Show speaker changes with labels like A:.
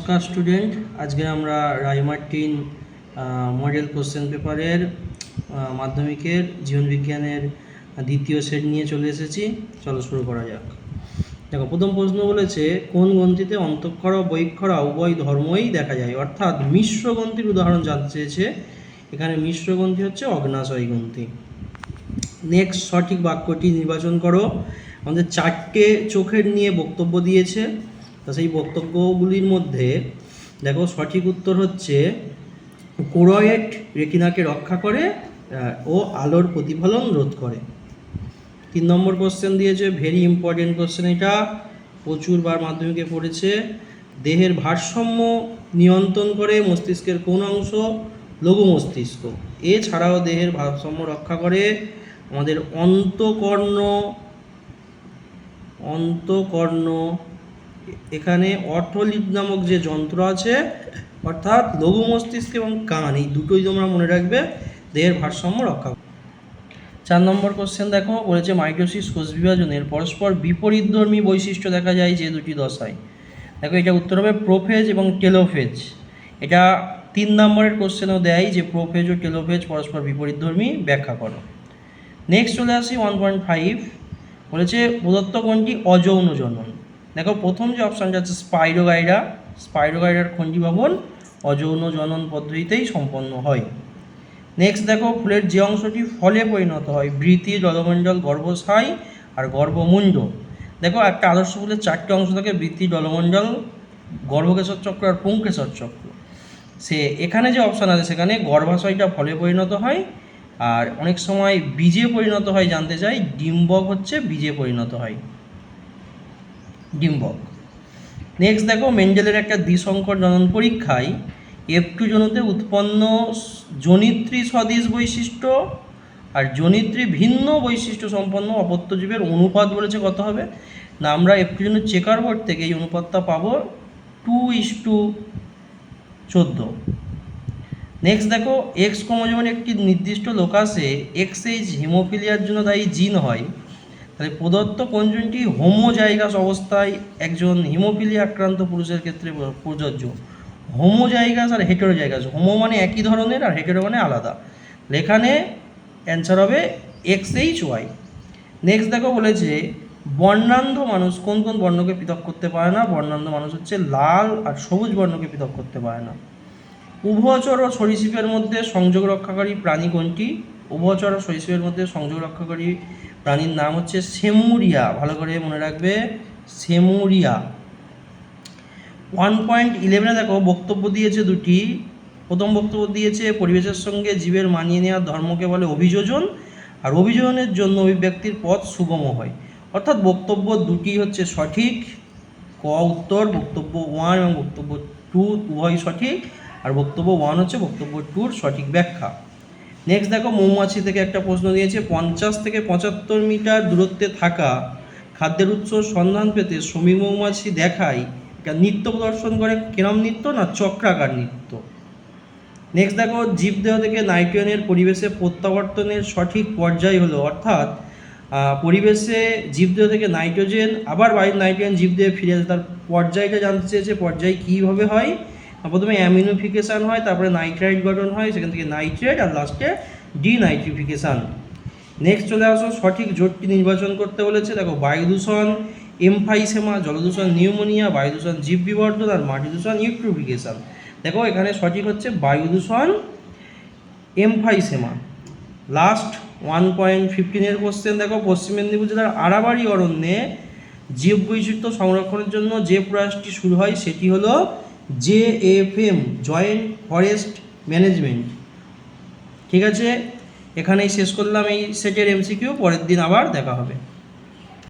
A: নমস্কার স্টুডেন্ট। আজকে আমরা রাইমার্টিন মডেল কোশ্চেন পেপারের মাধ্যমিকের জীবনবিজ্ঞানের দ্বিতীয় সেট নিয়ে চলে এসেছি। চলো শুরু করা যাক। দেখো, প্রথম প্রশ্ন বলেছে, কোন গ্রন্থিতে অন্তঃক্ষরা ও বহিক্ষরা উভয় ধর্মই দেখা যায়? অর্থাৎ মিশ্র গ্রন্থির উদাহরণ জানতে চেয়েছে। এখানে মিশ্র গ্রন্থি হচ্ছে অগ্নাশয় গ্রন্থি। নেক্সট সঠিক বাক্যটি নির্বাচন করো। আমাদের চারটে চোখের নিয়ে বক্তব্য দিয়েছে। তো সেই বক্তব্যগুলির মধ্যে দেখো সঠিক উত্তর হচ্ছে, কোরয়েট রেটিনাকে রক্ষা করে ও আলোর প্রতিফলন রোধ করে। তিন নম্বর কোশ্চেন দিয়েছে ভেরি ইম্পর্টেন্ট কোশ্চেন এটা। প্রচুরবার মাধ্যমিকে পড়েছে। দেহের ভারসাম্য নিয়ন্ত্রণ করে মস্তিষ্কের কোন অংশ? লঘু মস্তিষ্ক। এছাড়াও দেহের ভারসাম্য রক্ষা করে আমাদের অন্তকর্ণ অন্তকর্ণ এখানে অর্থলিপ নামক যে যন্ত্র আছে, অর্থাৎ লঘু মস্তিষ্ক এবং কান, এই দুটোই তোমরা মনে রাখবে, দেহের ভারসাম্য রক্ষা চার নম্বর কোশ্চেন দেখো, বলেছে মাইটোসিস কোষ বিভাজনের পরস্পর বিপরীতধর্মী বৈশিষ্ট্য দেখা যায় যে দুটি দশায়। দেখো, এটা উত্তর হবে প্রোফেজ এবং টেলোফেজ। এটা তিন নম্বরের কোশ্চেনও দেয় যে প্রোফেজ ও টেলোফেজ পরস্পর বিপরীতধর্মী, ব্যাখ্যা করো। নেক্সট চলে আসি ওয়ান পয়েন্ট ফাইভ বলেছে প্রদত্ত কোনটি অযৌন জনন। দেখো, প্রথম যে অপশানটা আছে স্পাইরোগাইডা স্পাইরোগাইডার খণ্ডি ভবন অযৌন জনন পদ্ধতিতেই সম্পন্ন হয়। নেক্সট দেখো, ফুলের যে অংশটি ফলে পরিণত হয় বৃতি জলমণ্ডল গর্ভশাই আর গর্ভমুণ্ড। দেখো, একটা আদর্শ ফুলের চারটে অংশ থাকে বৃত্তি জলমণ্ডল, গর্ভকেশর চক্র আর পুংকেশর চক্র। সে এখানে যে অপশান আছে সেখানে গর্ভাশয়টা ফলে পরিণত হয় আর অনেক সময় বীজে পরিণত হয় জানতে চাই, ডিম্বক হচ্ছে বীজে পরিণত হয়। ডিম্বক। নেক্সট দেখো, মেন্ডেলের একটা দ্বিসংকর জনন পরীক্ষায় এফ টু জনুতে উৎপন্ন জনিত্রী সদিশ বৈশিষ্ট্য আর জনিত্রী ভিন্ন বৈশিষ্ট্য সম্পন্ন অপত্য জীবের অনুপাত বলেছে কত হবে? না, আমরা এফ টু জনের চেকার বোর্ড থেকে এই অনুপাতটা পাবো টু ইস টু চোদ্দ। নেক্সট দেখো এক্স ক্রোমোজোমের একটি নির্দিষ্ট লোকাসে এক্স এইচ হিমোফিলিয়ার জন্য দায়ী জিন হয়। তাহলে প্রদত্ত কোন জিনটি হোমোজাইগাস অবস্থায় একজন হিমোফিলিয়া আক্রান্ত পুরুষের ক্ষেত্রে প্রযোজ্য। হোমোজাইগাস আর হেটেরোজাইগাস হোমো মানে একই ধরনের আর হেটেরো মানে আলাদা। এখানে অ্যান্সার হবে এক্স এইচ ওয়াই নেক্সট দেখো বলেছে, বর্ণান্ধ মানুষ কোন কোন বর্ণকে পৃথক করতে পারে না? বর্ণান্ধ মানুষ হচ্ছে লাল আর সবুজ বর্ণকে পৃথক করতে পারে না। উভচর ও সরীসৃপের মধ্যে সংযোগ রক্ষাকারী প্রাণী কোনটি? উভচর শৈশবের মধ্যে সংযোগ রক্ষাকারী প্রাণীর নাম হচ্ছে সেমুরিয়া। ভালো করে মনে রাখবে, সেমুরিয়া। ওয়ান পয়েন্ট ইলেভেনে দেখো, বক্তব্য দিয়েছে দুটি। প্রথম বক্তব্য দিয়েছে, পরিবেশের সঙ্গে জীবের মানিয়ে নেওয়ার ধর্মকে বলে অভিযোজন, আর অভিযোজনের জন্য অভিব্যক্তির পথ সুগম হয়। অর্থাৎ বক্তব্য দুটি হচ্ছে সঠিক, ক উত্তর, বক্তব্য ওয়ান এবং বক্তব্য টু উভয় সঠিক, আর বক্তব্য ওয়ান হচ্ছে বক্তব্য টুর সঠিক ব্যাখ্যা। নেক্সট দেখো, মৌমাছি থেকে একটা প্রশ্ন দিয়েছে, পঞ্চাশ থেকে পঁচাত্তর মিটার দূরত্বে থাকা খাদ্যের উৎস সন্ধান পেতে শ্রমিক মৌমাছি দেখায় নৃত্য প্রদর্শন করে, কিরম নৃত্য না চক্রাকার নৃত্য? নেক্সট দেখো, জীবদেহ থেকে নাইট্রোজেনের পরিবেশে প্রত্যাবর্তনের সঠিক পর্যায় হলো, অর্থাৎ পরিবেশে জীবদেহ থেকে নাইট্রোজেন, আবার বায়ুর নাইট্রোজেন জীবদেহে ফিরে আসে তার পর্যায়টা জানতে চেয়েছে, পর্যায় কীভাবে হয়? প্রথমে অ্যামিনোফিকেশান হয়, তারপরে নাইট্রাইট গঠন হয়, সেখান থেকে নাইট্রেট আর লাস্টে ডিনাইট্রিফিকেশান নেক্সট চলে আসো, সঠিক জোটটি নির্বাচন করতে বলেছে। দেখো বায়ু দূষণ এমফাইসেমা, জলদূষণ, নিউমোনিয়া বায়ু দূষণ জীব বিবর্ধন আর মাটি দূষণ ইউট্রোফিকেশান দেখো, এখানে সঠিক হচ্ছে বায়ু দূষণ এমফাইসেমা লাস্ট ওয়ান পয়েন্ট ফিফটিনের কোশ্চেন দেখো, পশ্চিম মেদিনীপুর জেলার আড়াবাড়ি অরণ্যে জীব বৈচিত্র্য সংরক্ষণের জন্য যে প্রয়াসটি শুরু হয়, সেটি হলো J F M joint forest management. ঠিক আছে? এখানেই শেষ করলাম এই সেটের এমসিকিউ, পরের দিন আবার দেখা হবে।